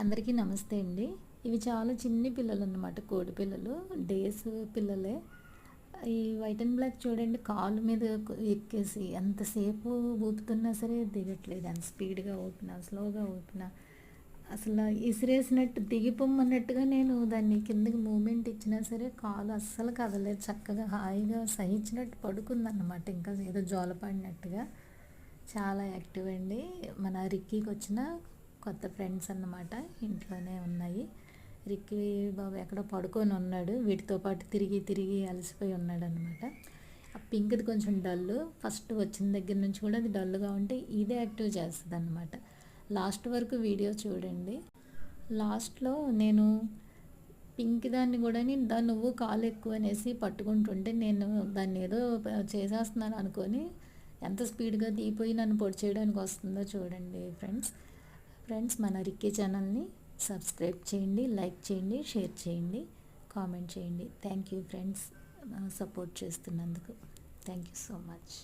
అందరికీ నమస్తే అండి. ఇవి చాలా చిన్ని పిల్లలు అన్నమాట కోడి పిల్లలు డేస్ పిల్లలే. ఈ వైట్ అండ్ బ్లాక్ చూడండి కాలు మీద ఎక్కేసి ఎంతసేపు ఊపుతున్నా సరే దిగట్లేదు. ఎంత స్పీడ్గా ఊపినా స్లోగా ఊపినా. అసలు ఇసిరేసినట్టు దిగిపోమ్మన్నట్టుగా నేను దాన్ని కిందకి మూమెంట్ ఇచ్చినా సరే కాలు అస్సలు కదలేదు చక్కగా హాయిగా సహించినట్టు పడుకుందన్నమాట. ఇంకా ఏదో జోలపడినట్టుగా. చాలా యాక్టివ్ అండి. మన రిక్కీకి వచ్చిన కొత్త ఫ్రెండ్స్ అన్నమాట ఇంట్లోనే ఉన్నాయి. రిక్కీ బాబు ఎక్కడో పడుకొని ఉన్నాడు. వీటితో పాటు తిరిగి తిరిగి అలసిపోయి ఉన్నాడు అనమాట ఆ పింక్ది కొంచెం డల్ ఫస్ట్ వచ్చిన దగ్గర నుంచి కూడా అది డల్గా ఉంటే ఇదే యాక్టివ్ చేస్తుంది అనమాట లాస్ట్ వరకు వీడియో చూడండి. లాస్ట్లో నేను పింక్ దాన్ని కూడా దా నువ్వు కాలు ఎక్కువ అనేసి పట్టుకుంటుంటే నేను దాన్ని ఏదో చేసేస్తున్నాను అనుకొని ఎంత స్పీడ్గా దిగిపోయి నన్ను పొడి చేయడానికి వస్తుందో చూడండి ఫ్రెండ్స్. ఫ్రెండ్స్ మన రిక్కీ ఛానల్ని సబ్స్క్రైబ్ చేయండి లైక్ చేయండి షేర్ చేయండి కామెంట్ చేయండి. థ్యాంక్ యూ ఫ్రెండ్స్ సపోర్ట్ చేస్తున్నందుకు. Thank you so much.